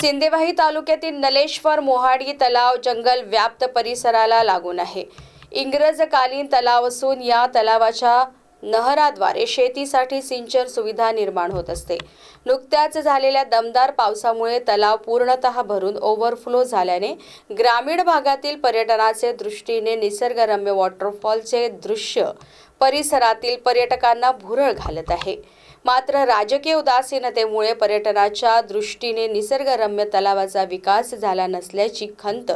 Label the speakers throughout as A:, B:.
A: सिंदेवाही तालुक्यातील नलेश्वर मोहाडी तलाव जंगल व्याप्त परिसराला लागून आहे. इंग्रजकालीन तलाव असून या तलावाच्या नहराद्वारे शेतीसाठी सिंचन सुविधा निर्माण होत असते. नुकत्याच झालेल्या दमदार पावसामुळे तलाव पूर्णतः भरून ओव्हरफ्लो झाल्याने ग्रामीण भागातील पर्यटनाचे दृष्टीने निसर्गरम्य वॉटरफॉलचे दृश्य परिसरातील पर्यटकांना भुरळ घालत आहे. मात्र राजकीय उदासीनतेमुळे पर्यटनाच्या दृष्टीने निसर्गरम्य तलावाचा विकास झाला नसल्याची खंत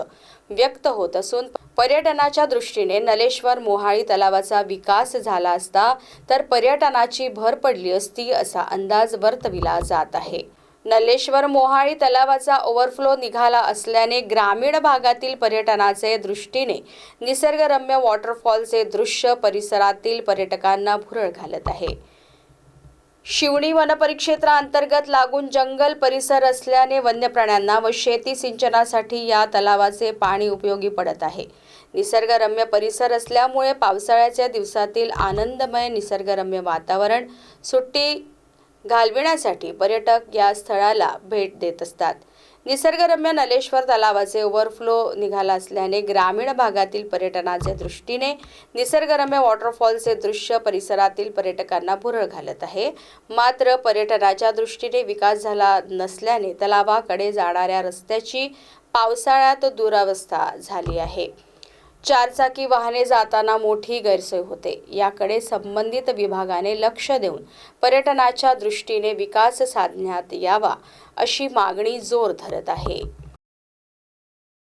A: व्यक्त होत असून पर्यटनाच्या दृष्टीने नलेश्वर मोहाळी तलावाचा विकास झाला असता तर पर्यटनाची भर पडली असती असा अंदाज वर्तविला जात आहे. नल्लेश्वर मोहाळी तलावाचा ओव्हरफ्लो निघाला असल्याने ग्रामीण भागातील पर्यटनाचे दृष्टीने निसर्गरम्य वॉटरफॉलचे दृश्य परिसरातील पर्यटकांना भुरळ घालत आहे. शिवणी वनपरिक्षेत्राअंतर्गत लागून जंगल परिसर असल्याने वन्य प्राण्यांना व शेती सिंचनासाठी या तलावाचे पाणी उपयोगी पडत आहे. निसर्गरम्य परिसर असल्यामुळे पावसाळ्याच्या दिवसातील आनंदमय निसर्गरम्य वातावरण सुट्टी घालविण्यासाठी पर्यटक या स्थळाला भेट देत असतात. निसर्गरम्य नलेश्वर तलावाचे ओव्हरफ्लो निघाला असल्याने ग्रामीण भागातील पर्यटनाच्या दृष्टीने निसर्गरम्य वॉटरफॉलचे दृश्य परिसरातील पर्यटकांना भुरळ घालत आहे. मात्र पर्यटनाच्या दृष्टीने विकास झाला नसल्याने तलावाकडे जाणाऱ्या रस्त्याची पावसाळ्यात दुरावस्था झाली आहे. चारचाकी वाहने जाताना मोठी गैरसोय होते. याकडे संबंधित विभागाने लक्ष देऊन पर्यटनाच्या दृष्टीने विकास साधण्यात यावा अशी मागणी जोर धरत आहे.